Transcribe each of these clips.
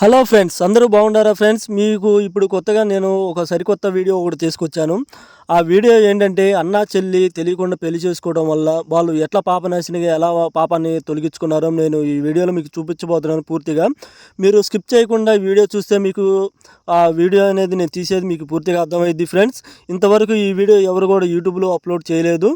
Hello friends అందరూ బాగుండారా friends? మీకు ఇప్పుడు కొత్తగా నేను ఒక సరికొత్త వీడియో ఒకటి తీసుకొచ్చాను. ఆ వీడియో ఏంటంటే అన్నా చెల్లి తెలియకుండా పెళ్ళి చేసుకోవడం వల్ల వాళ్ళు ఎట్లా పాపనాశినిగా ఎలా పాపాన్ని తొలగించుకున్నారో నేను ఈ వీడియోలో మీకు చూపించబోతున్నాను పూర్తిగా. మీరు స్కిప్ చేయకుండా ఈ వీడియో చూస్తే మీకు ఆ వీడియో అనేది నేను తీసేది మీకు పూర్తిగా అర్థమైంది ఫ్రెండ్స్. ఇంతవరకు ఈ వీడియో ఎవరు కూడా యూట్యూబ్లో అప్లోడ్ చేయలేదు.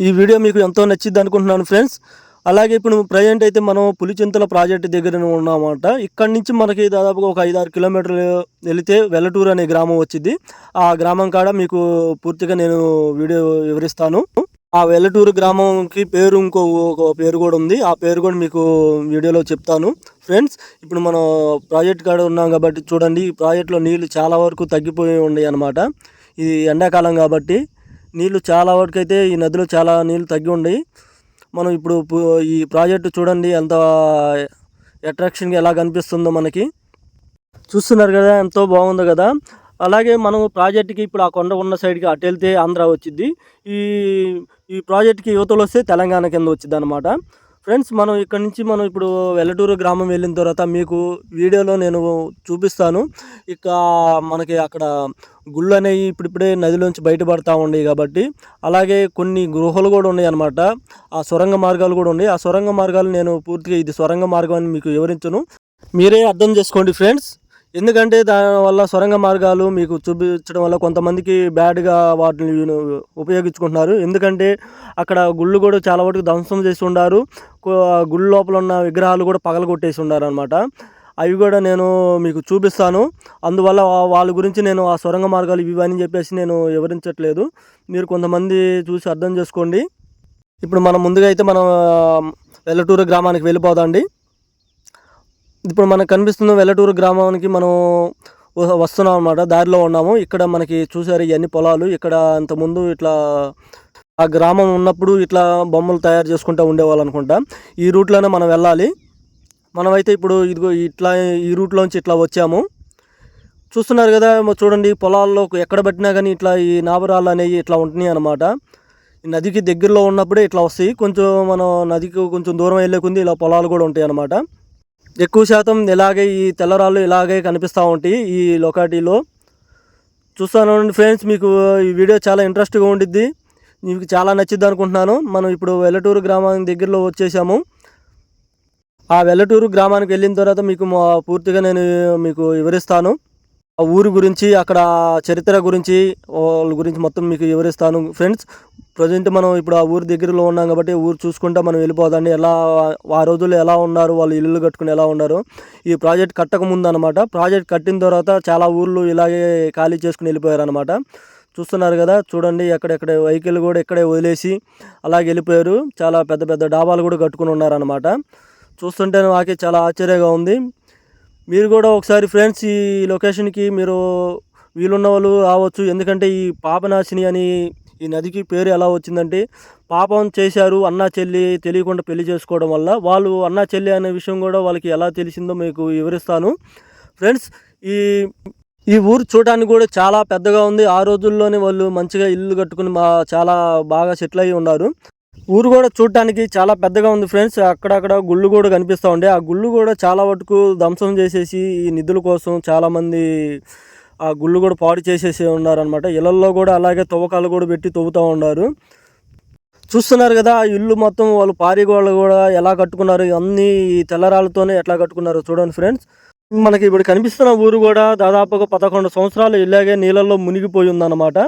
ఈ వీడియో మీకు ఎంతో నచ్చింది అనుకుంటున్నాను ఫ్రెండ్స్. అలాగే ఇప్పుడు ప్రజెంట్ అయితే మనం పులిచింతల ప్రాజెక్టు దగ్గర ఉన్నామన్నమాట ఇక్కడి నుంచి మనకి దాదాపుగా ఒక ఐదు ఆరు కిలోమీటర్లు వెళితే వెల్లటూరు అనే గ్రామం వచ్చింది. ఆ గ్రామం కాడ మీకు పూర్తిగా నేను వీడియో వివరిస్తాను. ఆ వెల్లటూరు గ్రామంకి పేరు ఇంకో ఒక పేరు కూడా ఉంది. ఆ పేరు కూడా మీకు వీడియోలో చెప్తాను. ఫ్రెండ్స్ ఇప్పుడు మనం ప్రాజెక్ట్ కాడ ఉన్నాం కాబట్టి చూడండి ఈ ప్రాజెక్టులో నీళ్ళు చాలా వరకు తగ్గిపోయి ఉన్నాయి అన్నమాట. ఇది ఎండాకాలం కాబట్టి నీళ్ళు చాలా వరకు అయితే ఈ నదిలో చాలా నీళ్ళు తగ్గి ఉన్నాయి. మనం ఇప్పుడు ఈ ప్రాజెక్టు చూడండి ఎంత అట్రాక్షన్గా ఎలా కనిపిస్తుందో మనకి. చూస్తున్నారు కదా ఎంతో బాగుంది కదా. అలాగే మనం ప్రాజెక్ట్కి ఇప్పుడు ఆ కొండ ఉన్న సైడ్కి అటు వెళ్తే ఆంధ్ర వచ్చింది ఈ ఈ ప్రాజెక్ట్కి యువతలు వస్తే తెలంగాణ కింద వచ్చింది అనమాట ఫ్రెండ్స్ మనం ఇక్కడ నుంచి మనం ఇప్పుడు వెల్లటూరు గ్రామం వెళ్ళిన తర్వాత మీకు వీడియోలో నేను చూపిస్తాను. ఇక మనకి అక్కడ గుళ్ళు అనేవి ఇప్పుడిప్పుడే నదిలోంచి బయటపడతా ఉన్నాయి కాబట్టి అలాగే కొన్ని గృహలు కూడా ఉన్నాయి అనమాట ఆ సొరంగ మార్గాలు కూడా ఉన్నాయి. ఆ సొరంగ మార్గాలు నేను పూర్తిగా ఇది సొరంగ మార్గం అని మీకు వివరించను. మీరే అర్థం చేసుకోండి ఫ్రెండ్స్. ఎందుకంటే దానివల్ల సొరంగ మార్గాలు మీకు చూపించడం వల్ల కొంతమందికి బ్యాడ్గా వాటిని ఉపయోగించుకుంటున్నారు. ఎందుకంటే అక్కడ గుళ్ళు కూడా చాలా వరకు ధ్వంసం చేసి ఉండారు. గుళ్ళు లోపల ఉన్న విగ్రహాలు కూడా పగలగొట్టేసి ఉన్నారు అనమాట అవి కూడా నేను మీకు చూపిస్తాను. అందువల్ల వాళ్ళ గురించి నేను ఆ సొరంగ మార్గాలు ఇవి అని చెప్పేసి నేను వివరించట్లేదు. మీరు కొంతమంది చూసి అర్థం చేసుకోండి. ఇప్పుడు మనం ముందుగా అయితే మనం వెల్లటూరు గ్రామానికి వెళ్ళిపోదాండి ఇప్పుడు మనకు కనిపిస్తున్న వెల్లటూరు గ్రామానికి మనం వ- వస్తున్నాం అనమాట దారిలో ఉన్నాము. ఇక్కడ మనకి చూసారు ఇవన్నీ పొలాలు. ఇక్కడ అంతకుముందు ఇట్లా ఆ గ్రామం ఉన్నప్పుడు ఇట్లా బొమ్మలు తయారు చేసుకుంటూ ఉండేవాళ్ళు అనుకుంటా. ఈ రూట్లోనే మనం వెళ్ళాలి. మనమైతే ఇప్పుడు ఇదిగో ఇట్లా ఈ రూట్లోంచి ఇట్లా వచ్చాము. చూస్తున్నారు కదా చూడండి పొలాల్లో ఎక్కడ పెట్టినా కానీ ఇట్లా ఈ నాబరాలు అనేవి ఇట్లా ఉంటున్నాయి అనమాట ఈ నదికి దగ్గరలో ఉన్నప్పుడే ఇట్లా వస్తాయి. కొంచెం మనం నదికి కొంచెం దూరం వెళ్ళే ఇలా పొలాలు కూడా ఉంటాయి అనమాట ఎక్కువ శాతం ఇలాగే ఈ తెల్లరాళ్ళు ఇలాగే కనిపిస్తూ ఉంటాయి ఈ లొకాలిటీలో చూస్తాను ఫ్రెండ్స్ మీకు ఈ వీడియో చాలా ఇంట్రెస్ట్గా ఉండిద్ది. మీకు చాలా నచ్చిద్ది అనుకుంటున్నాను. మనం ఇప్పుడు వెల్లటూరు గ్రామానికి దగ్గరలో వచ్చేసాము. ఆ వెల్లటూరు గ్రామానికి వెళ్ళిన తర్వాత మీకు మా పూర్తిగా నేను మీకు వివరిస్తాను. ఆ ఊరి గురించి అక్కడ చరిత్ర గురించి వాళ్ళ గురించి మొత్తం మీకు వివరిస్తాను. ఫ్రెండ్స్ ప్రజెంట్ మనం ఇప్పుడు ఆ ఊరు దగ్గరలో ఉన్నాం కాబట్టి ఊరు చూసుకుంటా మనం వెళ్ళిపోదండి ఎలా ఆ రోజుల్లో ఎలా ఉన్నారు వాళ్ళు ఇల్లు కట్టుకుని ఎలా ఉన్నారు. ఈ ప్రాజెక్ట్ కట్టక ముందు అనమాట ప్రాజెక్ట్ కట్టిన తర్వాత చాలా ఊర్లు ఇలాగే ఖాళీ చేసుకుని వెళ్ళిపోయారు అనమాట చూస్తున్నారు కదా చూడండి ఎక్కడెక్కడ వెహికల్ కూడా ఇక్కడే వదిలేసి అలాగే వెళ్ళిపోయారు. చాలా పెద్ద పెద్ద డాబాలు కూడా కట్టుకుని ఉన్నారనమాట. చూస్తుంటే నాకే చాలా ఆశ్చర్యంగా ఉంది. మీరు కూడా ఒకసారి ఫ్రెండ్స్ ఈ లొకేషన్కి మీరు వీలున్న వాళ్ళు రావచ్చు. ఎందుకంటే ఈ పాపనాశిని అని ఈ నదికి పేరు ఎలా వచ్చిందంటే పాపం చేశారు అన్నా చెల్లి తెలియకుండా పెళ్ళి చేసుకోవడం వల్ల. వాళ్ళు అన్నా చెల్లి అనే విషయం కూడా వాళ్ళకి ఎలా తెలిసిందో మీకు వివరిస్తాను. ఫ్రెండ్స్ ఈ ఈ ఊరు చూడడానికి కూడా చాలా పెద్దగా ఉంది. ఆ రోజుల్లోనే వాళ్ళు మంచిగా ఇల్లు కట్టుకుని మా చాలా బాగా సెటిల్ అయ్యి ఉన్నారు. ఊరు కూడా చూడటానికి చాలా పెద్దగా ఉంది ఫ్రెండ్స్. అక్కడక్కడ గుళ్ళు కూడా కనిపిస్తూ ఉండే. ఆ గుళ్ళు కూడా చాలా వరకు ధ్వంసం చేసేసి ఈ నిధుల కోసం చాలామంది ఆ గుళ్ళు కూడా పాడు చేసేసి ఉన్నారనమాట ఇళ్ళల్లో కూడా అలాగే తవ్వకాలు కూడా పెట్టి తవ్వుతూ ఉన్నారు. చూస్తున్నారు కదా ఆ ఇల్లు మొత్తం వాళ్ళు పారిగోళ్ళు కూడా ఎలా కట్టుకున్నారు? అన్నీ ఈ తెల్లరాళ్ళతోనే ఎట్లా కట్టుకున్నారు చూడండి ఫ్రెండ్స్. మనకి ఇప్పుడు కనిపిస్తున్న ఊరు కూడా దాదాపుగా పదకొండు సంవత్సరాలు ఇలాగే నీళ్ళల్లో మునిగిపోయి ఉందన్నమాట.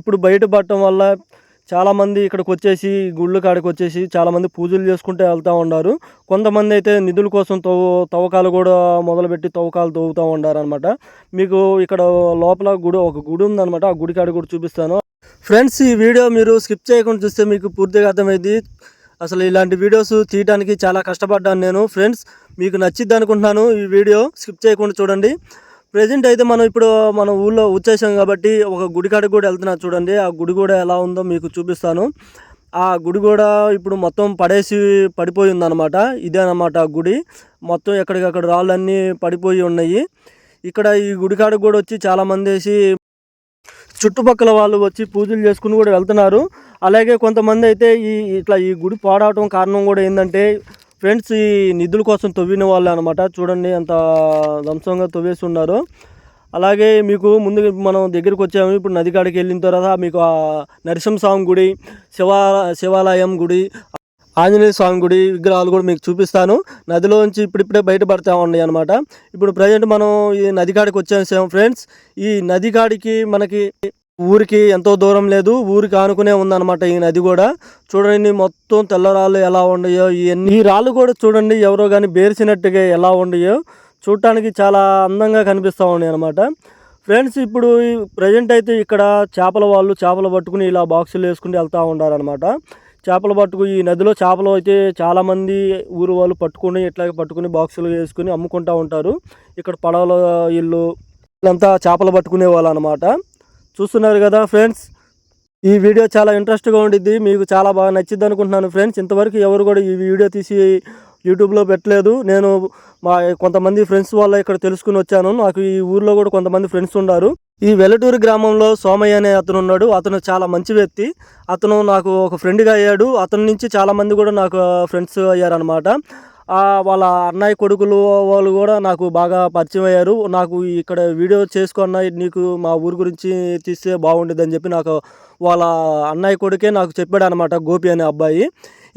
ఇప్పుడు బయటపడటం వల్ల చాలామంది ఇక్కడికి వచ్చేసి గుళ్ళు కాడికి వచ్చేసి చాలామంది పూజలు చేసుకుంటూ వెళ్తూ ఉన్నారు కొంతమంది అయితే నిధుల కోసం తవ్వు తవ్వకాలు కూడా మొదలుపెట్టి తవ్వకాలు తవ్వుతూ ఉన్నారనమాట మీకు ఇక్కడ లోపల గుడి ఒక గుడి ఉందనమాట ఆ గుడి కాడ కూడా చూపిస్తాను. ఫ్రెండ్స్ ఈ వీడియో మీరు స్కిప్ చేయకుండా చూస్తే మీకు పూర్తిగా అర్థమైంది అసలు ఇలాంటి వీడియోస్ తీయడానికి చాలా కష్టపడ్డాను నేను. ఫ్రెండ్స్ మీకు నచ్చిద్ది అనుకుంటున్నాను ఈ వీడియో. స్కిప్ చేయకుండా చూడండి. ప్రజెంట్ అయితే మనం ఇప్పుడు మన ఊళ్ళో వచ్చేసాం కాబట్టి ఒక గుడి కాడికి కూడా వెళ్తున్నా చూడండి. ఆ గుడి కూడా ఎలా ఉందో మీకు చూపిస్తాను. ఆ గుడి కూడా ఇప్పుడు మొత్తం పడేసి పడిపోయి ఉందన్నమాట. ఇదే ఆ గుడి. మొత్తం ఎక్కడికక్కడ రాళ్ళన్నీ పడిపోయి ఉన్నాయి. ఇక్కడ ఈ గుడి కాడికి కూడా వచ్చి చాలామంది వేసి చుట్టుపక్కల వాళ్ళు వచ్చి పూజలు చేసుకుని కూడా వెళ్తున్నారు. అలాగే కొంతమంది అయితే ఈ ఇట్లా ఈ గుడి పాడవటం కారణం కూడా ఏంటంటే ఫ్రెండ్స్ ఈ నిధుల కోసం తవ్విన వాళ్ళు అనమాట చూడండి ఎంత ధ్వంసంగా తవ్వేసి ఉన్నారు అలాగే మీకు ముందు మనం దగ్గరికి వచ్చాము. ఇప్పుడు నది కాడికి వెళ్ళిన తర్వాత మీకు ఆ నరసింహస్వామి గుడి శివ శివాలయం గుడి ఆంజనేయ స్వామి గుడి విగ్రహాలు కూడా మీకు చూపిస్తాను. నదిలోంచి ఇప్పుడిప్పుడే బయటపడతా ఉన్నాయి అనమాట ఇప్పుడు ప్రజెంట్ మనం ఈ నది కాడికి వచ్చేసాం ఫ్రెండ్స్. ఈ నది కాడికి మనకి ఊరికి ఎంతో దూరం లేదు ఊరికి ఆనుకునే ఉందన్నమాట ఈ నది కూడా. చూడండి మొత్తం తెల్ల రాళ్ళు ఎలా ఉండయో ఇవన్నీ ఈ రాళ్ళు కూడా చూడండి ఎవరో కానీ బేర్చినట్టుగా ఎలా ఉండయో చూడటానికి చాలా అందంగా కనిపిస్తూ ఉన్నాయి అనమాట ఫ్రెండ్స్ ఇప్పుడు ప్రజెంట్ అయితే ఇక్కడ చేపల వాళ్ళు చేపలు పట్టుకుని ఇలా బాక్సులు వేసుకుని వెళ్తూ ఉంటారనమాట చేపలు పట్టుకు ఈ నదిలో చేపలు అయితే చాలామంది ఊరు వాళ్ళు పట్టుకుని ఇట్లాగే పట్టుకుని బాక్సులు వేసుకుని అమ్ముకుంటూ ఉంటారు. ఇక్కడ పడవలో ఇల్లు వీళ్ళంతా చేపలు పట్టుకునే వాళ్ళు అనమాట చూస్తున్నారు కదా ఫ్రెండ్స్. ఈ వీడియో చాలా ఇంట్రెస్ట్గా ఉండిద్ది. మీకు చాలా బాగా నచ్చిద్ది అనుకుంటున్నాను ఫ్రెండ్స్. ఇంతవరకు ఎవరు కూడా ఈ వీడియో తీసి యూట్యూబ్లో పెట్టలేదు. నేను మా కొంతమంది ఫ్రెండ్స్ వాళ్ళ ఇక్కడ తెలుసుకుని వచ్చాను. నాకు ఈ ఊర్లో కూడా కొంతమంది ఫ్రెండ్స్ ఉన్నారు ఈ వెల్లటూరు గ్రామంలో సోమయ్య అనే అతను ఉన్నాడు. అతను చాలా మంచి వ్యక్తి. అతను నాకు ఒక ఫ్రెండ్గా అయ్యాడు. అతని నుంచి చాలామంది కూడా నాకు ఫ్రెండ్స్ అయ్యారనమాట వాళ్ళ అన్నయ్య కొడుకులు వాళ్ళు కూడా నాకు బాగా పరిచయం అయ్యారు. నాకు ఇక్కడ వీడియో చేసుకున్న నీకు మా ఊరు గురించి తీస్తే బాగుండేది అని చెప్పి నాకు వాళ్ళ అన్నయ్య కొడుకే నాకు చెప్పాడు అనమాట గోపి అనే అబ్బాయి.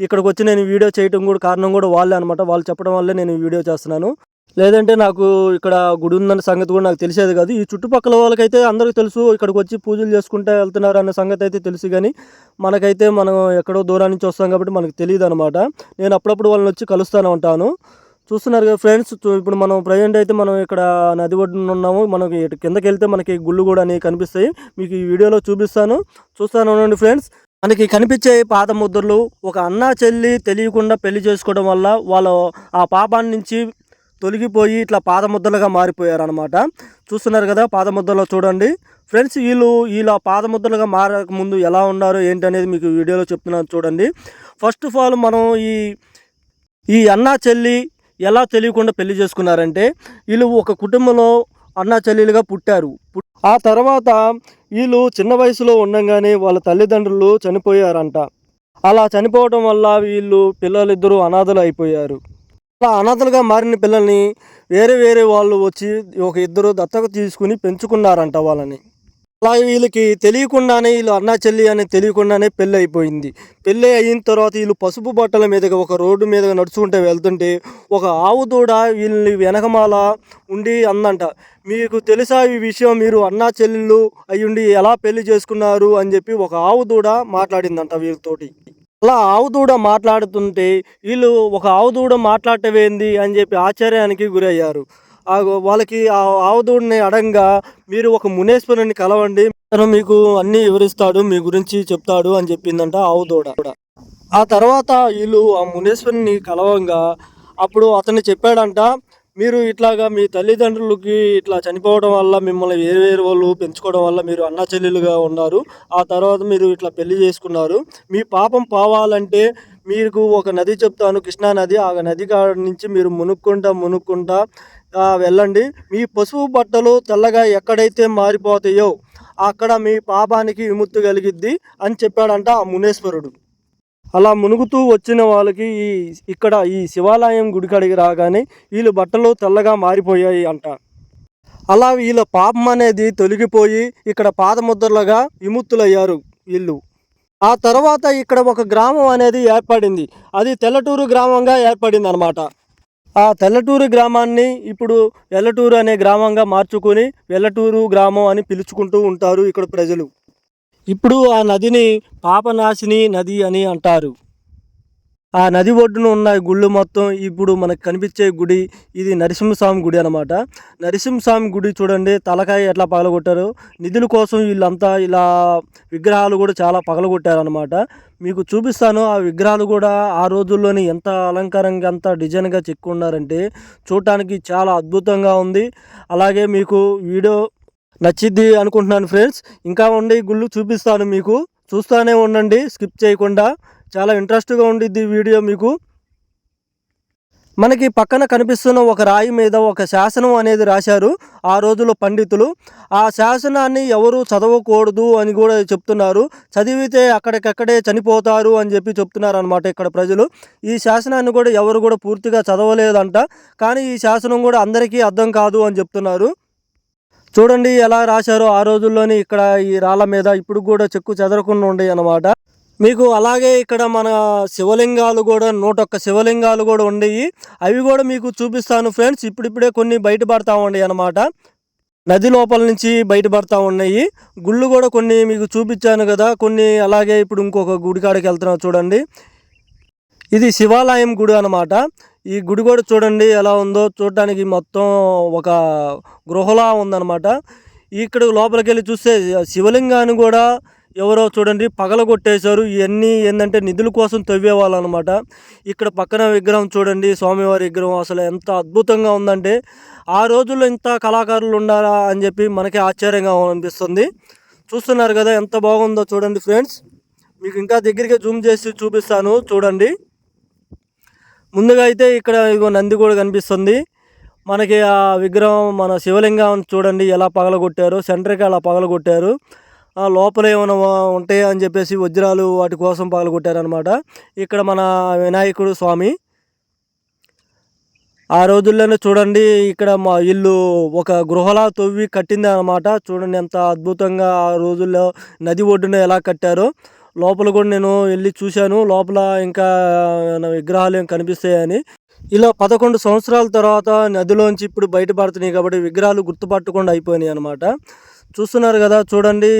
ఇక్కడికి వచ్చి నేను వీడియో చేయటం కూడా కారణం కూడా వాళ్ళే అనమాట వాళ్ళు చెప్పడం వల్లే నేను వీడియో చేస్తున్నాను. లేదంటే నాకు ఇక్కడ గుడి ఉందన్న సంగతి కూడా నాకు తెలిసేది కాదు. ఈ చుట్టుపక్కల వాళ్ళకైతే అందరికీ తెలుసు ఇక్కడికి వచ్చి పూజలు చేసుకుంటా వెళ్తున్నారు అన్న సంగతి అయితే తెలుసు కానీ మనకైతే మనం ఎక్కడో దూరం నుంచి వస్తాం కాబట్టి మనకు తెలియదు అనమాట నేను అప్పుడప్పుడు వాళ్ళని వచ్చి కలుస్తూనే ఉంటాను చూస్తున్నారు కదా ఫ్రెండ్స్ ఇప్పుడు మనం ప్రజెంట్ అయితే మనం ఇక్కడ నది ఒడ్డున ఉన్నాము. మనకి కిందకి వెళ్తే మనకి గుళ్ళు కూడా అనేవి కనిపిస్తాయి. మీకు ఈ వీడియోలో చూపిస్తాను. చూస్తాను ఉండండి ఫ్రెండ్స్. మనకి కనిపించే పాత ముద్రలు ఒక అన్న చెల్లి తెలియకుండా పెళ్ళి చేసుకోవడం వల్ల వాళ్ళు ఆ పాపాన్ని నుంచి తొలగిపోయి ఇట్లా పాదముద్దలుగా మారిపోయారు అనమాట చూస్తున్నారు కదా పాదముద్దలో చూడండి. ఫ్రెండ్స్ వీళ్ళు ఇలా పాదముద్దలుగా మారక ముందు ఎలా ఉన్నారు ఏంటి అనేది మీకు వీడియోలో చెప్తున్నాను చూడండి. ఫస్ట్ ఆఫ్ ఆల్ మనం ఈ ఈ అన్నా చెల్లి ఎలా తెలియకుండా పెళ్ళి చేసుకున్నారంటే వీళ్ళు ఒక కుటుంబంలో అన్నా చెల్లెలుగా పుట్టారు. ఆ తర్వాత వీళ్ళు చిన్న వయసులో ఉండంగానే వాళ్ళ తల్లిదండ్రులు చనిపోయారంట. అలా చనిపోవడం వల్ల వీళ్ళు పిల్లలిద్దరూ అనాథలు అయిపోయారు. అలా అనాథలుగా మారిన పిల్లల్ని వేరే వేరే వాళ్ళు వచ్చి ఒక ఇద్దరు దత్తత తీసుకుని పెంచుకున్నారంట వాళ్ళని. అలా వీళ్ళకి తెలియకుండానే వీళ్ళు అన్నా చెల్లి అని తెలియకుండానే పెళ్ళి అయిపోయింది. పెళ్ళి అయిన తర్వాత వీళ్ళు పసుపు బట్టల మీదగా ఒక రోడ్డు మీద నడుచుకుంటూ వెళ్తుంటే ఒక ఆవు దూడ వీళ్ళని వెనకమాల ఉండి అందంట. మీకు తెలుసా ఈ విషయం? మీరు అన్నా చెల్లెళ్ళు అయ్యుండి ఎలా పెళ్ళి చేసుకున్నారు? అని చెప్పి ఒక ఆవు దూడ మాట్లాడిందంట వీళ్ళతోటి. అలా ఆవు దూడ మాట్లాడుతుంటే వీళ్ళు ఒక ఆవు దూడ మాట్లాడటమేంది అని చెప్పి ఆశ్చర్యానికి గురయ్యారు. ఆ వాళ్ళకి ఆ ఆవు దూడని అడంగా మీరు ఒక మునేశ్వరుని కలవండి తను మీకు అన్నీ వివరిస్తాడు మీ గురించి చెప్తాడు అని చెప్పిందంట ఆవు దూడ ఆ తర్వాత వీళ్ళు ఆ మునేశ్వరుని కలవంగా అప్పుడు అతను చెప్పాడంట మీరు ఇట్లాగా మీ తల్లిదండ్రులకి ఇట్లా చనిపోవడం వల్ల మిమ్మల్ని వేరు వేరు వాళ్ళు పెంచుకోవడం వల్ల మీరు అన్న చెల్లెలుగా ఉన్నారు. ఆ తర్వాత మీరు ఇట్లా పెళ్ళి చేసుకున్నారు. మీ పాపం పోవాలంటే మీకు ఒక నది చెప్తాను. కృష్ణా నది ఆ నది కాడ నుంచి మీరు మునుక్కుంటా మునుక్కుంటా వెళ్ళండి. మీ పసుపు బట్టలు తెల్లగా ఎక్కడైతే మారిపోతాయో అక్కడ మీ పాపానికి విముక్తి కలిగిద్ది అని చెప్పాడంట ఆ మునేశ్వరుడు. అలా మునుగుతూ వచ్చిన వాళ్ళకి ఈ ఇక్కడ ఈ శివాలయం గుడికాడికి రాగానే వీళ్ళు బట్టలు తెల్లగా మారిపోయాయి అంట. అలా వీళ్ళ పాపం అనేది తొలగిపోయి ఇక్కడ పాదముద్రలుగా విముక్తులయ్యారు వీళ్ళు. ఆ తర్వాత ఇక్కడ ఒక గ్రామం అనేది ఏర్పడింది. అది తెల్లటూరు గ్రామంగా ఏర్పడింది అనమాట ఆ తెల్లటూరు గ్రామాన్ని ఇప్పుడు వెల్లటూరు అనే గ్రామంగా మార్చుకొని వెల్లటూరు గ్రామం అని పిలుచుకుంటూ ఉంటారు ఇక్కడ ప్రజలు. ఇప్పుడు ఆ నదిని పాపనాశిని నది అని అంటారు. ఆ నది ఒడ్డున ఉన్న గుళ్ళు మొత్తం ఇప్పుడు మనకు కనిపించే గుడి ఇది నరసింహస్వామి గుడి అనమాట నరసింహస్వామి గుడి చూడండి తలకాయ ఎట్లా పగలగొట్టారు. నిధుల కోసం వీళ్ళంతా ఇలా విగ్రహాలు కూడా చాలా పగలగొట్టారు అనమాట మీకు చూపిస్తాను ఆ విగ్రహాలు కూడా ఆ రోజుల్లోనే ఎంత అలంకారంగా ఎంత డిజైన్గా చెక్కున్నారంటే చూడటానికి చాలా అద్భుతంగా ఉంది. అలాగే మీకు వీడియో నచ్చిద్ది అనుకుంటున్నాను ఫ్రెండ్స్. ఇంకా ఉండి గుళ్ళు చూపిస్తాను మీకు. చూస్తూనే ఉండండి స్కిప్ చేయకుండా. చాలా ఇంట్రెస్ట్గా ఉండిద్ది వీడియో మీకు. మనకి పక్కన కనిపిస్తున్న ఒక రాయి మీద ఒక శాసనం అనేది రాశారు ఆ రోజుల్లో పండితులు. ఆ శాసనాన్ని ఎవరు చదవకూడదు అని కూడా చెప్తున్నారు. చదివితే అక్కడికక్కడే చనిపోతారు అని చెప్పి చెప్తున్నారు అనమాట ఇక్కడ ప్రజలు. ఈ శాసనాన్ని కూడా ఎవరు కూడా పూర్తిగా చదవలేదంట. కానీ ఈ శాసనం కూడా అందరికీ అర్థం కాదు అని చెప్తున్నారు. చూడండి ఎలా రాశారో ఆ రోజుల్లోనే ఇక్కడ ఈ రాళ్ళ మీద ఇప్పుడు కూడా చెక్కు చెదరకుండా ఉండే అన్నమాట. మీకు అలాగే ఇక్కడ మన శివలింగాలు కూడా నూట ఒక్క శివలింగాలు కూడా ఉండేవి అవి కూడా మీకు చూపిస్తాను ఫ్రెండ్స్. ఇప్పుడిప్పుడే కొన్ని బయటపడతా ఉన్నాయి అన్నమాట. నది లోపల నుంచి బయటపడతా ఉన్నాయి. గుళ్ళు కూడా కొన్ని మీకు చూపించాను కదా. కొన్ని అలాగే ఇప్పుడు ఇంకొక గుడికాడికి వెళ్తున్నాం చూడండి. ఇది శివాలయం గుడి అనమాట ఈ గుడి కూడా చూడండి ఎలా ఉందో. చూడటానికి మొత్తం ఒక గృహలా ఉందన్నమాట. ఇక్కడ లోపలికి వెళ్ళి చూస్తే శివలింగాన్ని కూడా ఎవరో చూడండి పగల కొట్టేశారు. ఇవన్నీ ఏంటంటే నిధుల కోసం తవ్వేవాళ్ళు అనమాట ఇక్కడ పక్కన విగ్రహం చూడండి స్వామివారి విగ్రహం అసలు ఎంత అద్భుతంగా ఉందంటే ఆ రోజుల్లో ఇంత కళాకారులు ఉండాలా అని చెప్పి మనకి ఆశ్చర్యంగా అనిపిస్తుంది. చూస్తున్నారు కదా ఎంత బాగుందో చూడండి ఫ్రెండ్స్. మీకు ఇంకా దగ్గరికి జూమ్ చేసి చూపిస్తాను. చూడండి. ముందుగా అయితే ఇక్కడ ఇగో నంది కూడా కనిపిస్తుంది. మనకి ఆ విగ్రహం మన శివలింగం చూడండి ఎలా పగలగొట్టారు సెంటర్కి అలా పగలగొట్టారు. ఆ లోపల ఏమైనా ఉంటాయా అని చెప్పేసి వజ్రాలు వాటి కోసం పగలగొట్టారనమాట ఇక్కడ మన వినాయకుడు స్వామి. ఆ రోజుల్లోనే చూడండి ఇక్కడ మా ఇల్లు ఒక గృహలా తవ్వి కట్టింది అనమాట చూడండి ఎంత అద్భుతంగా ఆ రోజుల్లో నది ఒడ్డున ఎలా కట్టారో. లోపల కూడా నేను వెళ్ళి చూశాను. లోపల ఇంకా విగ్రహాలు ఏం కనిపిస్తాయని. ఇలా పదకొండు సంవత్సరాల తర్వాత నదిలోంచి ఇప్పుడు బయటపడుతున్నాయి కాబట్టి విగ్రహాలు గుర్తుపట్టకుండా అయిపోయినాయి అనమాట చూస్తున్నారు కదా చూడండి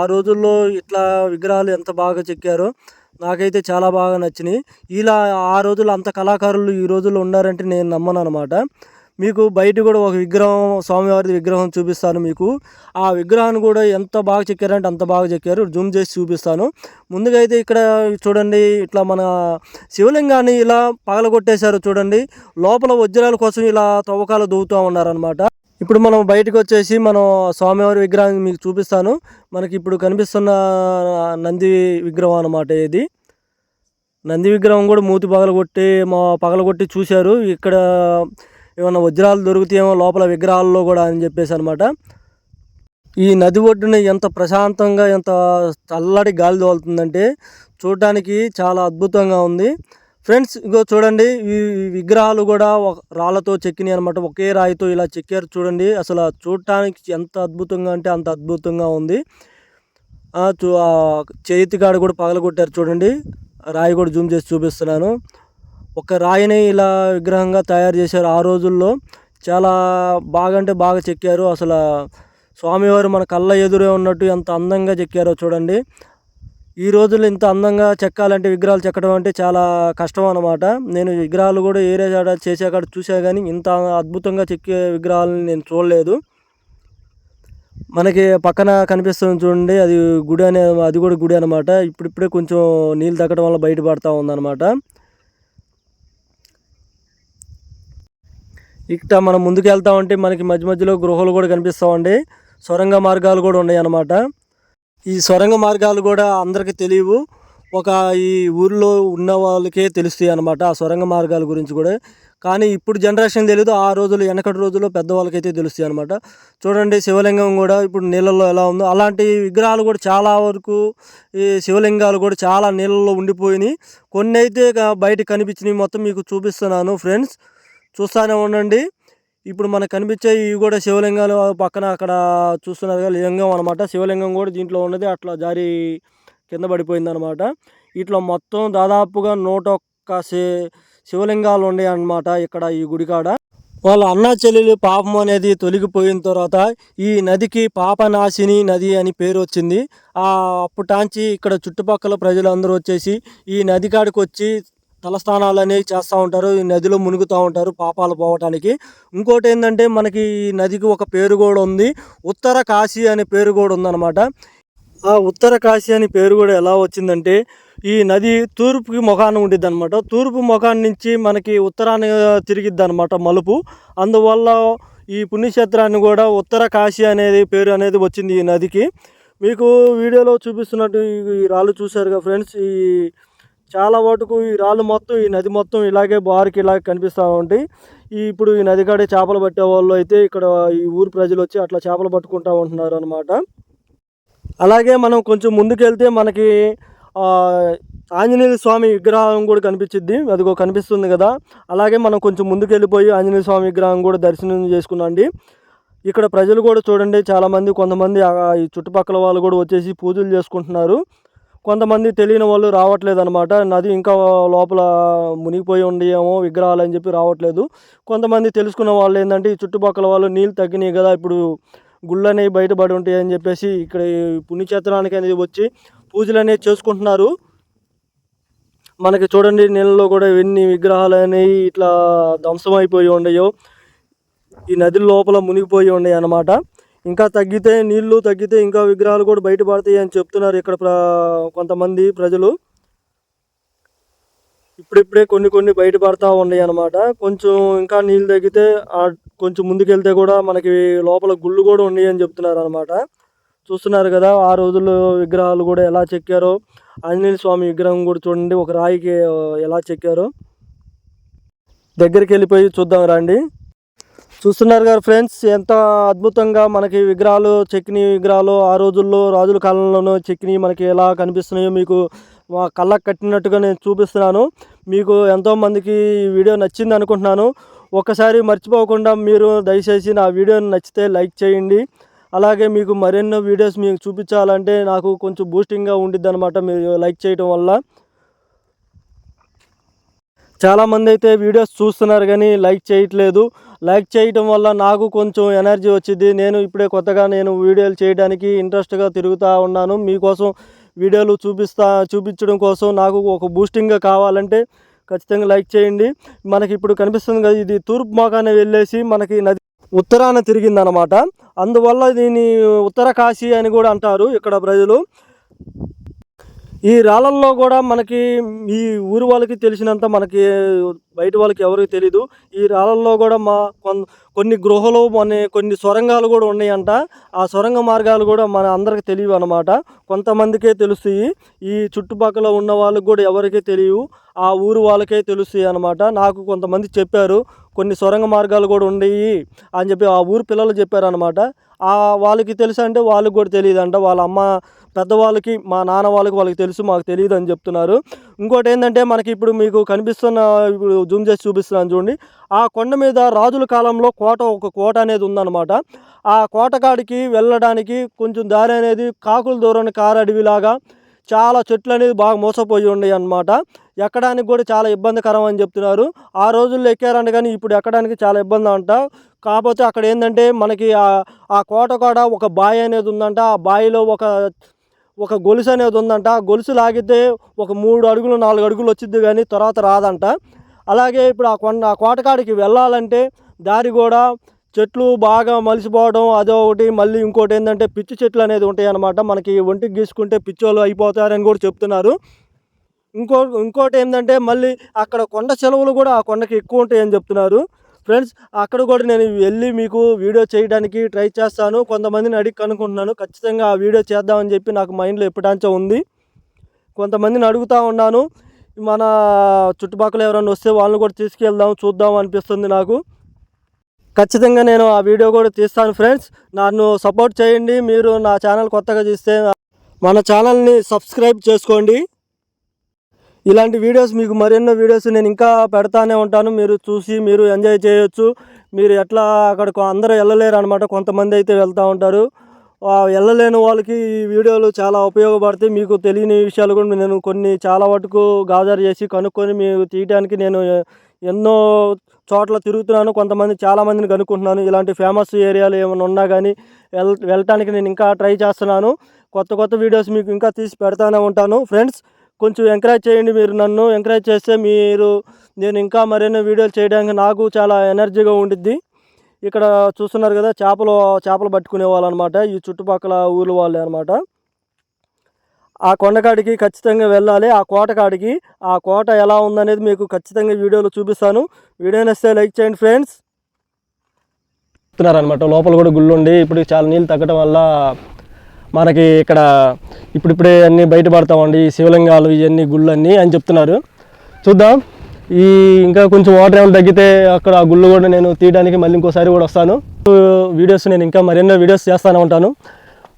ఆ రోజుల్లో ఇట్లా విగ్రహాలు ఎంత బాగా చెక్కారో. నాకైతే చాలా బాగా నచ్చినాయి. ఇలా ఆ రోజుల్లో అంత కళాకారులు ఈ రోజుల్లో ఉన్నారంటే నేను నమ్మను అనమాట మీకు బయట కూడా ఒక విగ్రహం స్వామివారి విగ్రహం చూపిస్తాను మీకు. ఆ విగ్రహాన్ని కూడా ఎంత బాగా చెక్కారంటే అంత బాగా చెక్కారు. జూమ్ చేసి చూపిస్తాను. ముందుగా అయితే ఇక్కడ చూడండి ఇట్లా మన శివలింగాన్ని ఇలా పగలగొట్టేశారు చూడండి. లోపల వజ్రాల కోసం ఇలా తవ్వకాలు దూవుతూ ఉన్నారనమాట ఇప్పుడు మనం బయటకు వచ్చేసి మనం స్వామివారి విగ్రహాన్ని మీకు చూపిస్తాను. మనకి ఇప్పుడు కనిపిస్తున్న నంది విగ్రహం అనమాట ఇది. నంది విగ్రహం కూడా మూతి పగలగొట్టి మా పగలగొట్టి చూశారు. ఇక్కడ ఏమైనా వజ్రాలు దొరుకుతాయేమో లోపల విగ్రహాల్లో కూడా అని చెప్పేసి అనమాట ఈ నది ఒడ్డున ఎంత ప్రశాంతంగా ఎంత చల్లటి గాలి తోలుతుందంటే చూడటానికి చాలా అద్భుతంగా ఉంది. ఫ్రెండ్స్ ఇగో చూడండి ఈ విగ్రహాలు కూడా ఒక రాళ్ళతో చెక్కినాయి అనమాట ఒకే రాయితో ఇలా చెక్కారు చూడండి. అసలు చూడటానికి ఎంత అద్భుతంగా అంటే అంత అద్భుతంగా ఉంది. చూ చేతి కాడ కూడా పగలగొట్టారు చూడండి. రాయి కూడా జూమ్ చేసి చూపిస్తున్నాను. ఒక రాయిని ఇలా విగ్రహంగా తయారు చేశారు. ఆ రోజుల్లో చాలా బాగా అంటే బాగా చెక్కారు. అసలు స్వామివారు మన కళ్ళ ఎదురే ఉన్నట్టు ఎంత అందంగా చెక్కారో చూడండి. ఈ రోజుల్లో ఇంత అందంగా చెక్కాలంటే విగ్రహాలు చెక్కడం అంటే చాలా కష్టం అన్నమాట. నేను విగ్రహాలు కూడా ఏరే కాడ చేసే కాడ చూసా కానీ ఇంత అద్భుతంగా చెక్కే విగ్రహాలను నేను చూడలేదు. మనకి పక్కన కనిపిస్తుంది చూడండి. అది గుడి అనే అది కూడా గుడి అనమాట ఇప్పుడిప్పుడే కొంచెం నీళ్ళు తగ్గడం వల్ల బయటపడతా ఉందన్నమాట. ఇక్కడ మనం ముందుకు వెళ్తా ఉంటే మనకి మధ్య మధ్యలో గృహాలు కూడా కనిపిస్తామండి సొరంగ మార్గాలు కూడా ఉన్నాయి అన్నమాట ఈ సొరంగ మార్గాలు కూడా అందరికీ తెలియవు. ఒక ఈ ఊర్లో ఉన్న వాళ్ళకే తెలుస్తాయి అనమాట ఆ సొరంగ మార్గాల గురించి కూడా. కానీ ఇప్పుడు జనరేషన్ తెలియదు ఆ రోజులు వెనకటి రోజుల్లో పెద్దవాళ్ళకైతే తెలుస్తాయి అనమాట చూడండి శివలింగం కూడా ఇప్పుడు నీళ్ళల్లో ఎలా ఉందో. అలాంటి విగ్రహాలు కూడా చాలా వరకు ఈ శివలింగాలు కూడా చాలా నీళ్ళల్లో ఉండిపోయినాయి. కొన్ని అయితే బయట కనిపించినవి మొత్తం మీకు చూపిస్తున్నాను ఫ్రెండ్స్. చూస్తూనే ఉండండి. ఇప్పుడు మనకు కనిపించే ఇవి కూడా శివలింగాలు పక్కన అక్కడ చూస్తున్నారు కదా లింగం అనమాట శివలింగం కూడా దీంట్లో ఉన్నది. అట్లా జారి కింద పడిపోయింది అనమాట ఇట్లా మొత్తం దాదాపుగా నూట ఒక్క శి శివలింగాలు ఉన్నాయి అన్నమాట ఇక్కడ ఈ గుడికాడ వాళ్ళ అన్నా చెల్లెలు పాపం అనేది తొలగిపోయిన తర్వాత ఈ నదికి పాపనాశిని నది అని పేరు వచ్చింది. ఆ అప్పటాంచి ఇక్కడ చుట్టుపక్కల ప్రజలందరూ వచ్చేసి ఈ నది కాడికి వచ్చి తలస్నానాలు అనేవి చేస్తూ ఉంటారు ఈ నదిలో మునుగుతూ ఉంటారు పాపాలు పోవటానికి. ఇంకోటి ఏంటంటే మనకి ఈ నదికి ఒక పేరు కూడా ఉంది ఉత్తర కాశీ అనే పేరు కూడా ఉందన్నమాట. ఆ ఉత్తర కాశీ అనే పేరు కూడా ఎలా వచ్చిందంటే ఈ నది తూర్పుకి ముఖాన ఉండిద్ది అనమాట తూర్పు ముఖాన్ని నుంచి మనకి ఉత్తరాన్ని తిరిగిద్ది అనమాట మలుపు. అందువల్ల ఈ పుణ్యక్షేత్రాన్ని కూడా ఉత్తర కాశీ అనేది పేరు అనేది వచ్చింది ఈ నదికి. మీకు వీడియోలో చూపిస్తున్నట్టు ఈ రాళ్ళు చూశారుగా ఫ్రెండ్స్ ఈ చాలా వరకు ఈ రాళ్ళు మొత్తం ఈ నది మొత్తం ఇలాగే బారికి ఇలాగే కనిపిస్తూ ఉంటాయి ఈ ఇప్పుడు ఈ నది కాడే చేపలు పట్టే వాళ్ళు అయితే ఇక్కడ ఈ ఊరు ప్రజలు వచ్చి అట్లా చేపలు పట్టుకుంటూ ఉంటున్నారు అనమాట అలాగే మనం కొంచెం ముందుకెళ్తే మనకి ఆంజనేయ స్వామి విగ్రహం కూడా కనిపించింది అదిగో కనిపిస్తుంది కదా. అలాగే మనం కొంచెం ముందుకు వెళ్ళిపోయి ఆంజనేయ స్వామి విగ్రహం కూడా దర్శనం చేసుకున్నాండి ఇక్కడ ప్రజలు కూడా చూడండి చాలామంది కొంతమంది ఈ చుట్టుపక్కల వాళ్ళు కూడా వచ్చేసి పూజలు చేసుకుంటున్నారు. కొంతమంది తెలియని వాళ్ళు రావట్లేదు అనమాట నది ఇంకా లోపల మునిగిపోయి ఉండేమో విగ్రహాలు అని చెప్పి రావట్లేదు. కొంతమంది తెలుసుకున్న వాళ్ళు ఏంటంటే ఈ చుట్టుపక్కల వాళ్ళు నీళ్ళు తగ్గినాయి కదా ఇప్పుడు గుళ్ళు అనేవి బయటపడి ఉంటాయి అని చెప్పేసి ఇక్కడ ఈ పుణ్యక్షేత్రానికి అనేది వచ్చి పూజలు అనేవి చేసుకుంటున్నారు. మనకి చూడండి నీళ్ళలో కూడా ఎన్ని విగ్రహాలు అనేవి ఇట్లా ధ్వంసమైపోయి ఉండయో ఈ నది లోపల మునిగిపోయి ఉన్నాయి అన్నమాట ఇంకా తగ్గితే నీళ్ళు తగ్గితే ఇంకా విగ్రహాలు కూడా బయటపడతాయి అని చెప్తున్నారు ఇక్కడ ప్ర కొంతమంది ప్రజలు. ఇప్పుడిప్పుడే కొన్ని కొన్ని బయటపడతా ఉన్నాయి అనమాట కొంచెం ఇంకా నీళ్ళు తగ్గితే కొంచెం ముందుకెళ్తే కూడా మనకి లోపల గుళ్ళు కూడా ఉన్నాయి అని చెప్తున్నారు అనమాట చూస్తున్నారు కదా ఆ రోజుల్లో విగ్రహాలు కూడా ఎలా చెక్కారో. ఆంజనేయ స్వామి విగ్రహం కూడా చూడండి ఒక రాయికి ఎలా చెక్కారో. దగ్గరికి వెళ్ళిపోయి చూద్దాం రండి. చూస్తున్నారు కదా ఫ్రెండ్స్ ఎంత అద్భుతంగా మనకి విగ్రహాలు చెక్కిన విగ్రహాలు ఆ రోజుల్లో రాజుల కాలంలోనూ చెక్కినవి మనకి ఎలా కనిపిస్తున్నాయో మీకు మా కళ్ళకు కట్టినట్టుగా నేను చూపిస్తున్నాను. మీకు ఎంతోమందికి ఈ వీడియో నచ్చింది అనుకుంటున్నాను. ఒకసారి మర్చిపోకుండా మీరు దయచేసి నా వీడియోని నచ్చితే లైక్ చేయండి. అలాగే మీకు మరెన్నో వీడియోస్ మీకు చూపించాలంటే నాకు కొంచెం బూస్టింగ్గా ఉండిద్ది అనమాట మీరు లైక్ చేయడం వల్ల. చాలామంది అయితే వీడియోస్ చూస్తున్నారు కానీ లైక్ చేయట్లేదు. లైక్ చేయటం వల్ల నాకు కొంచెం ఎనర్జీ వచ్చింది. నేను ఇప్పుడే కొత్తగా నేను వీడియోలు చేయడానికి ఇంట్రెస్ట్గా తిరుగుతూ ఉన్నాను. మీకోసం వీడియోలు చూపిస్తా చూపించడం కోసం నాకు ఒక బూస్టింగ్గా కావాలంటే ఖచ్చితంగా లైక్ చేయండి. మనకి ఇప్పుడు కనిపిస్తుంది కదా ఇది తూర్పు మాకానే వెళ్ళేసి మనకి నది ఉత్తరాన తిరిగిందనమాట అందువల్ల దీన్ని ఉత్తర కాశీ అని కూడా అంటారు ఇక్కడ ప్రజలు. ఈ రాళ్ళల్లో కూడా మనకి ఈ ఊరు వాళ్ళకి తెలిసినంత మనకి బయట వాళ్ళకి ఎవరికి తెలీదు. ఈ రాళ్ళల్లో కూడా మా కొన్ని గృహలు మన కొన్ని సొరంగాలు కూడా ఉన్నాయంట. ఆ సొరంగ మార్గాలు కూడా మన అందరికి తెలియవు అనమాట కొంతమందికే తెలుస్తాయి. ఈ చుట్టుపక్కల ఉన్న వాళ్ళకి కూడా ఎవరికీ తెలియవు. ఆ ఊరు వాళ్ళకే తెలుస్తాయి అనమాట నాకు కొంతమంది చెప్పారు. కొన్ని సొరంగ మార్గాలు కూడా ఉన్నాయి అని చెప్పి ఆ ఊరు పిల్లలు చెప్పారు అనమాట వాళ్ళకి తెలుసు అంటే వాళ్ళకి కూడా తెలియదు అంట వాళ్ళ అమ్మ పెద్దవాళ్ళకి మా నాన్న వాళ్ళకి వాళ్ళకి తెలుసు మాకు తెలియదు అని చెప్తున్నారు. ఇంకోటి ఏంటంటే మనకి ఇప్పుడు మీకు కనిపిస్తున్న ఇప్పుడు జూమ్ చేసి చూపిస్తున్నాను చూడండి. ఆ కొండ మీద రాజుల కాలంలో కోట ఒక కోట అనేది ఉందన్నమాట. ఆ కోటకాడికి వెళ్ళడానికి కొంచెం దారి అనేది కాకుల దూరం కారడవిలాగా చాలా చెట్లు అనేది బాగా మోసపోయి ఉన్నాయి అన్నమాట. ఎక్కడానికి కూడా చాలా ఇబ్బందికరం అని చెప్తున్నారు. ఆ రోజుల్లో ఎక్కారంట కానీ ఇప్పుడు ఎక్కడానికి చాలా ఇబ్బంది అంట. కాకపోతే అక్కడ ఏంటంటే మనకి ఆ- కోట కాడ ఒక బావి అనేది ఉందంట. ఆ బావిలో ఒక ఒక గొలుసు అనేది ఉందంట. ఆ గొలుసు లాగితే ఒక మూడు అడుగులు నాలుగు అడుగులు వచ్చింది కానీ తర్వాత రాదంట. అలాగే ఇప్పుడు ఆ కొండ ఆ కోటకాడికి వెళ్ళాలంటే దారి కూడా చెట్లు బాగా మలిసిపోవడం అదో ఒకటి మళ్ళీ ఇంకోటి ఏంటంటే పిచ్చి చెట్లు అనేది ఉంటాయి అన్నమాట మనకి ఒంటికి గీసుకుంటే పిచ్చోళ్ళు అయిపోతారని కూడా చెప్తున్నారు. ఇంకో ఇంకోటి ఏంటంటే మళ్ళీ అక్కడ కొండ చెలవులు కూడా ఆ కొండకి ఎక్కువ ఉంటాయని చెప్తున్నారు. ఫ్రెండ్స్ అక్కడ కూడా నేను వెళ్ళి మీకు వీడియో చేయడానికి ట్రై చేస్తాను. కొంతమందిని అడిగి కనుక్కుంటున్నాను. ఖచ్చితంగా ఆ వీడియో చేద్దామని చెప్పి నాకు మైండ్లో ఎప్పటాంచో ఉంది. కొంతమందిని అడుగుతూ ఉన్నాను. మన చుట్టుపక్కల ఎవరైనా వస్తే వాళ్ళని కూడా తీసుకెళ్దాం చూద్దాం అనిపిస్తుంది నాకు. ఖచ్చితంగా నేను ఆ వీడియో కూడా తీస్తాను ఫ్రెండ్స్. నన్ను సపోర్ట్ చేయండి. మీరు నా ఛానల్ కొత్తగా చూస్తే మన ఛానల్ని సబ్స్క్రైబ్ చేసుకోండి. ఇలాంటి వీడియోస్ మీకు మరెన్నో వీడియోస్ నేను ఇంకా పెడతానే ఉంటాను. మీరు చూసి మీరు ఎంజాయ్ చేయొచ్చు. మీరు ఎట్లా అక్కడికి అందరూ వెళ్ళలేరు అనమాట కొంతమంది అయితే వెళ్తూ ఉంటారు. వెళ్ళలేని వాళ్ళకి ఈ వీడియోలు చాలా ఉపయోగపడతాయి. మీకు తెలియని విషయాలు కూడా నేను కొన్ని చాలా వరకు గాజర్ చేసి కనుక్కొని మీకు తీయడానికి నేను ఎన్నో చోట్ల తిరుగుతున్నాను కొంతమంది చాలామందిని కనుక్కుంటున్నాను. ఇలాంటి ఫేమస్ ఏరియాలు ఏమైనా ఉన్నా కానీ వెళ్ వెళ్ళటానికి నేను ఇంకా ట్రై చేస్తున్నాను. కొత్త కొత్త వీడియోస్ మీకు ఇంకా తీసి పెడతానే ఉంటాను. ఫ్రెండ్స్ కొంచెం ఎంకరేజ్ చేయండి మీరు నన్ను. ఎంకరేజ్ చేస్తే మీరు నేను ఇంకా మరెన్నో వీడియోలు చేయడానికి నాకు చాలా ఎనర్జీగా ఉండిద్ది. ఇక్కడ చూస్తున్నారు కదా చేపలు చేపలు పట్టుకునే వాళ్ళు అనమాట ఈ చుట్టుపక్కల ఊర్ల వాళ్ళే అనమాట. ఆ కొండకాడికి ఖచ్చితంగా వెళ్ళాలి. ఆ కోటకాడికి ఆ కోట ఎలా ఉందనేది మీకు ఖచ్చితంగా వీడియోలో చూపిస్తాను. వీడియో నచ్చితే లైక్ చేయండి ఫ్రెండ్స్. చెప్తున్నారనమాట లోపల కూడా గుళ్ళు ఉండి ఇప్పుడు చాలా నీళ్ళు తగ్గడం వల్ల మనకి ఇక్కడ ఇప్పుడిప్పుడే అన్నీ బయటపడతామండి. ఈ శివలింగాలు ఇవన్నీ గుళ్ళు అన్నీ అని చెప్తున్నారు. చూద్దాం. ఈ ఇంకా కొంచెం వాటర్ ఏమైనా తగ్గితే అక్కడ ఆ గుళ్ళు కూడా నేను తీయడానికి మళ్ళీ ఇంకోసారి కూడా వస్తాను. వీడియోస్ నేను ఇంకా మరెన్నో వీడియోస్ చేస్తూనే ఉంటాను.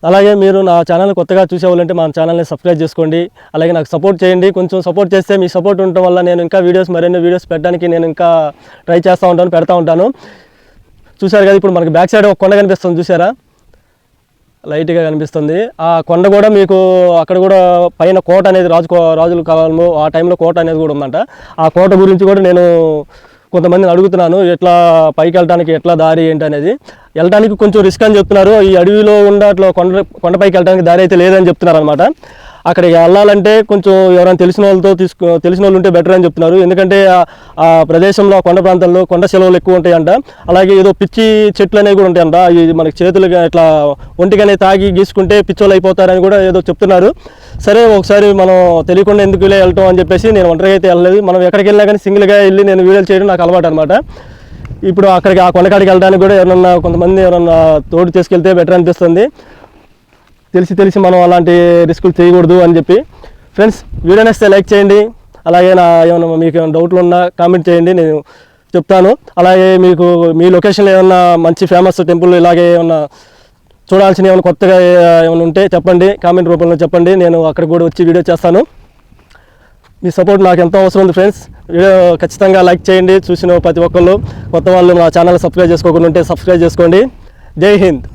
అలాగే మీరు నా ఛానల్ కొత్తగా చూసేవాళ్ళంటే మా ఛానల్ని సబ్స్క్రైబ్ చేసుకోండి. అలాగే నాకు సపోర్ట్ చేయండి. కొంచెం సపోర్ట్ చేస్తే మీ సపోర్ట్ ఉండటం వల్ల నేను ఇంకా వీడియోస్ మరెన్నో వీడియోస్ పెట్టడానికి నేను ఇంకా ట్రై చేస్తూ ఉంటాను పెడతా ఉంటాను. చూసారు కదా ఇప్పుడు మనకి బ్యాక్ సైడ్ ఒక కొండ కనిపిస్తుంది చూసారా లైట్గా కనిపిస్తుంది. ఆ కొండ కూడా మీకు అక్కడ కూడా పైన కోట అనేది రాజు కో- రాజుల కాలంలో ఆ టైంలో కోట అనేది కూడా ఉందంట. ఆ కోట గురించి కూడా నేను కొంతమందిని అడుగుతున్నాను ఎట్లా పైకి వెళ్ళడానికి ఎట్లా దారి ఏంటి అనేది వెళ్ళడానికి కొంచెం రిస్క్ అని చెప్తున్నారు. ఈ అడవిలో ఉండే అట్లా కొండ కొండపైకి వెళ్ళడానికి దారి అయితే లేదని చెప్తున్నారు అనమాట అక్కడికి వెళ్ళాలంటే కొంచెం ఎవరైనా తెలిసిన వాళ్ళతో తీసుకు తెలిసిన వాళ్ళు ఉంటే బెటర్ అని చెప్తున్నారు. ఎందుకంటే ఆ- ప్రదేశంలో కొండ ప్రాంతంలో కొండ సెలవులు ఎక్కువ ఉంటాయంట. అలాగే ఏదో పిచ్చి చెట్లు అనేవి కూడా ఉంటాయంట. ఇది మనకి చేతులుగా ఇట్లా ఒంటిగానే తాగి గీసుకుంటే పిచ్చోళ్ళు అయిపోతారని కూడా ఏదో చెప్తున్నారు. సరే ఒకసారి మనం తెలియకుండా ఎందుకు ఇలా వెళ్ళటం అని చెప్పేసి నేను ఒంటరిగా అయితే వెళ్ళలేదు. మనం ఎక్కడికి వెళ్ళినా కానీ సింగిల్గా వెళ్ళి నేను వీడియోలు చేయడం నాకు అలవాటు అనమాట ఇప్పుడు అక్కడికి ఆ కొండకాడికి వెళ్ళడానికి కూడా ఎవరన్నా కొంతమంది ఎవరన్నా తోడు తీసుకెళ్తే బెటర్ అనిపిస్తుంది. తెలిసి తెలిసి మనం అలాంటి రిస్కులు చేయకూడదు అని చెప్పి. ఫ్రెండ్స్ వీడియో నచ్చితే లైక్ చేయండి. అలాగే నా ఏమైనా మీకు ఏమైనా డౌట్లు ఉన్నా కామెంట్ చేయండి. నేను చెప్తాను. అలాగే మీకు మీ లొకేషన్లో ఏమన్నా మంచి ఫేమస్ టెంపుల్ ఇలాగే ఏమన్నా చూడాల్సిన ఏమైనా కొత్తగా ఏమైనా ఉంటే చెప్పండి. కామెంట్ రూపంలో చెప్పండి. నేను అక్కడ కూడా వచ్చి వీడియో చేస్తాను. మీ సపోర్ట్ నాకు ఎంతో అవసరం ఉంది ఫ్రెండ్స్ వీడియో ఖచ్చితంగా లైక్ చేయండి. చూసిన ప్రతి ఒక్కళ్ళు కొత్త వాళ్ళు మా ఛానల్ సబ్స్క్రైబ్ చేసుకోకుండా ఉంటే సబ్స్క్రైబ్ చేసుకోండి. జై హింద్.